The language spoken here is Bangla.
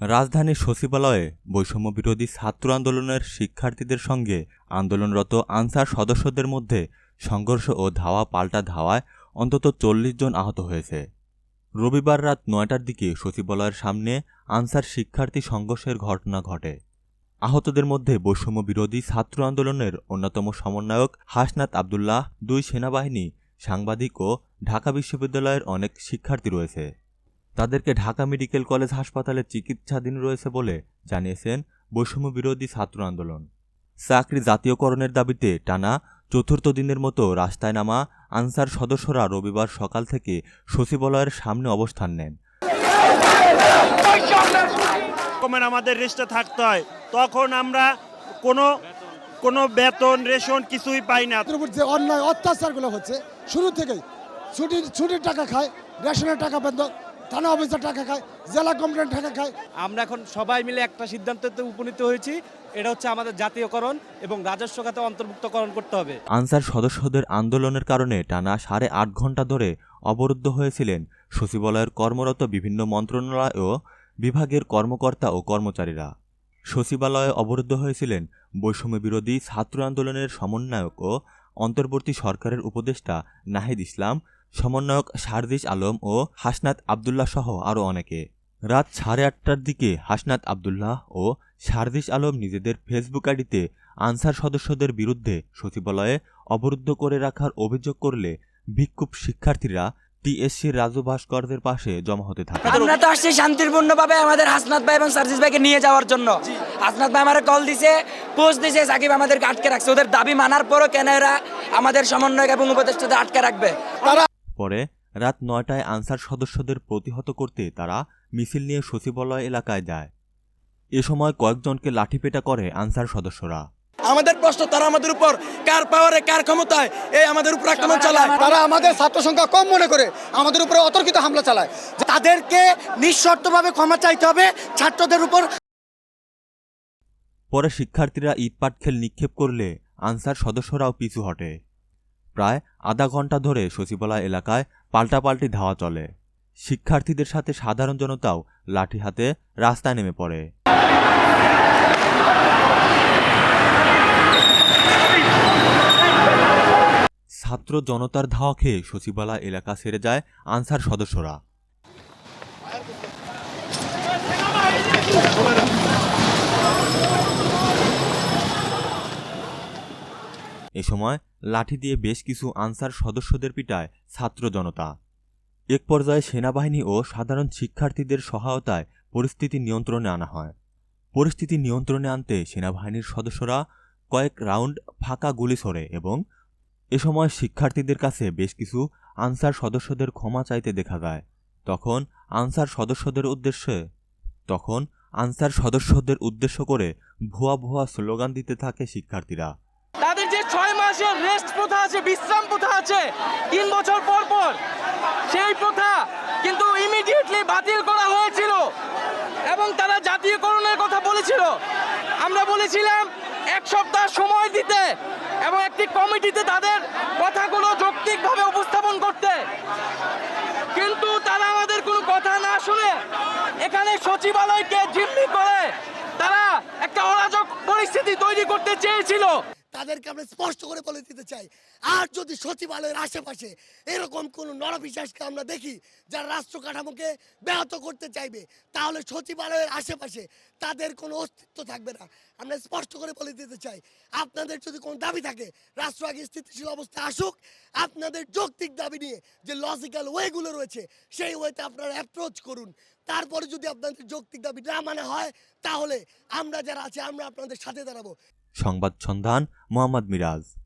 রাজধানীর সচিবালয়ে বৈষম্য বিরোধী ছাত্র আন্দোলনের শিক্ষার্থীদের সঙ্গে আন্দোলনরত আনসার সদস্যদের মধ্যে সংঘর্ষ ও ধাওয়া পাল্টা ধাওয়ায় অন্তত চল্লিশ জন আহত হয়েছে। রবিবার রাত নয়টার দিকে সচিবালয়ের সামনে আনসার শিক্ষার্থী সংঘর্ষের ঘটনা ঘটে। আহতদের মধ্যে বৈষম্য বিরোধী ছাত্র আন্দোলনের অন্যতম সমন্বয়ক হাসনাত আবদুল্লাহ, দুই সেনাবাহিনী, সাংবাদিক ও ঢাকা বিশ্ববিদ্যালয়ের অনেক শিক্ষার্থী রয়েছে। তাদেরকে ঢাকা মেডিকেল কলেজ হাসপাতালে চিকিৎসাধীন রয়েছে বলে জানিয়েছেন বৈষম্য বিরোধী ছাত্র আন্দোলন। চাকরি জাতীয়করণের দাবিতে টানা চতুর্থ দিনের মতো রাস্তায় নামা আনসার সদস্যরা রবিবার সকাল থেকে সচিবালয়ের সামনে অবস্থান নেন। আমাদের রেস্টে থাকতে হয় তখন আমরা কোনো কোনো বেতন রেশন কিছুই পাই না। যে অন্যায় অত্যাচারগুলো হচ্ছে শুরু থেকেই ছুটির ছুটির টাকা খায় রেশনের টাকা বেতন থানা অফিসের টাকা খায় জেলা কমপ্লেন টাকা খায়। আমরা এখন সবাই মিলে একটা সিদ্ধান্ততে উপনীত হয়েছি এটা হচ্ছে আমাদের জাতীয়করণ এবং রাজস্ব খাতে অন্তর্ভুক্তকরণ করতে হবে। আনসার সদস্যদের আন্দোলনের কারণে টানা সাড়ে আট ঘণ্টা ধরে অবরুদ্ধ হয়েছিলেন সচিবালয়ের কর্মরত বিভিন্ন মন্ত্রণালয় ও বিভাগের কর্মকর্তা ও কর্মচারীরা। সচিবালয়ে অবরুদ্ধ হয়েছিলেন বৈষম্য বিরোধী ছাত্র আন্দোলনের সমন্বয়ক ও অন্তর্বর্তী সরকারের উপদেষ্টা নাহিদ ইসলাম সমন্বয়ক শারদিস আলম ও হাসনাত আবদুল্লাহ সহ আরও অনেকে। রাত সাড়ে আটটার দিকে হাসনাত আবদুল্লাহ ও শারদিস আলম নিজেদের ফেসবুক আইডিতে আনসার সদস্যদের বিরুদ্ধে সচিবালয়ে অবরুদ্ধ করে রাখার অভিযোগ করলে ভিক্ষুভ শিক্ষার্থীরা টিএসসির রাজু ভাস্করদের পাশে জমা হতে থাকে। আমরা তো আসছি শান্তিপূর্ণভাবে আমাদের হাসনাত ভাই এবং সার্জিস ভাইকে নিয়ে যাওয়ার জন্য। হাসনাত ভাই আমার কল দিছে পোস্ট দিছে সাকিব আমাদেরকে আটকে রাখছে। ওদের দাবি মানার পরও কেন এরা আমাদের সমন্বয়ক এবং উপদেষ্টাদের আটকে রাখবে? পরে রাত নয়টায় আনসার সদস্যদের প্রতিহত করতে তারা মিছিল নিয়ে সচিবালয় এলাকায় যায়। এ সময় কয়েকজনকে লাঠিপেটা করে আনসার সদস্যরা। আমাদের প্রশ্ন তারা আমাদের উপর কার পাওয়ারে কার ক্ষমতায়? এই আমাদের উপর আক্রমণ চালায়। তারা আমাদের ছাত্র সংখ্যা কম মনে করে আমাদের উপরে অতর্কিত হামলা চালায়। তাদেরকে নিঃশর্তভাবে ক্ষমা চাইতে হবে ছাত্রদের উপর। পরে শিক্ষার্থীরা ইটপাট খেল নিক্ষেপ করলে আনসার সদস্যরাও পিছু হটে। প্রায় আধা ঘণ্টা ধরে সচিবালয় এলাকায় পাল্টাপাল্টি ধাওয়া চলে। শিক্ষার্থীদের সাথে সাধারণ জনতাও লাঠি হাতে রাস্তায় নেমে পড়ে। ছাত্র জনতার ধাওয়া খেয়ে সচিবালয় এলাকা ছেড়ে যায় আনসার সদস্যরা। এ সময় লাঠি দিয়ে বেশ কিছু আনসার সদস্যদের পিটায় ছাত্র জনতা। এক পর্যায়ে সেনাবাহিনী ও সাধারণ শিক্ষার্থীদের সহায়তায় পরিস্থিতি নিয়ন্ত্রণে আনা হয়। পরিস্থিতি নিয়ন্ত্রণে আনতে সেনাবাহিনীর সদস্যরা কয়েক রাউন্ড ফাঁকা গুলি ছোড়ে এবং এ সময় শিক্ষার্থীদের কাছে বেশ কিছু আনসার সদস্যদের ক্ষমা চাইতে দেখা যায়। তখন আনসার সদস্যদের উদ্দেশ্যে, তখন আনসার সদস্যদের উদ্দেশ্য করে ভুয়া ভুয়া স্লোগান দিতে থাকে শিক্ষার্থীরা। মাসের রেস্ট প্রথা আছে, বিশ্রাম প্রথা আছে, তিন বছর পর পর। সেই প্রথা কিন্তু ইমিডিয়েটলি বাতিল করা হয়েছিল এবং তারা জাতীয়করণের কথা বলেছিল। আমরা বলেছিলাম, এক সপ্তাহ সময় দিতে এবং একটি কমিটিতে তাদের কথাগুলো যৌক্তিকভাবে উপস্থাপন করতে। কিন্তু তারা আমাদের কোনো কথা না শুনে এখানে সচিবালয়কে জিম্মি করে তারা একটা অরাজক পরিস্থিতি তৈরি করতে চেয়েছিল। তাদেরকে আমরা স্পষ্ট করে বলে দিতে চাই। আর যদি সচিবালয়ের আশেপাশে এরকম কোনো নরবিশ্বাসকে আমরা দেখি, যারা রাষ্ট্র কাঠামোকে ব্যাহত করতে চাইবে, তাহলে সচিবালয়ের আশেপাশে তাদের কোনো অস্তিত্ব থাকবে না। আমরা স্পষ্ট করে বলে দিতে চাই, আপনাদের যদি কোনো দাবি থাকে, রাষ্ট্র আগে স্থিতিশীল অবস্থায় আসুক, আপনাদের যৌক্তিক দাবি নিয়ে যে লজিক্যাল ওয়েগুলো রয়েছে, সেই ওয়েতে আপনারা অ্যাপ্রোচ করুন। তারপরে যদি আপনাদের যৌক্তিক দাবি না মানা হয়, তাহলে আমরা যারা আছি, আমরা আপনাদের সাথে দাঁড়াবো। সংবাদ সন্ধান মোহাম্মদ মিরাজ।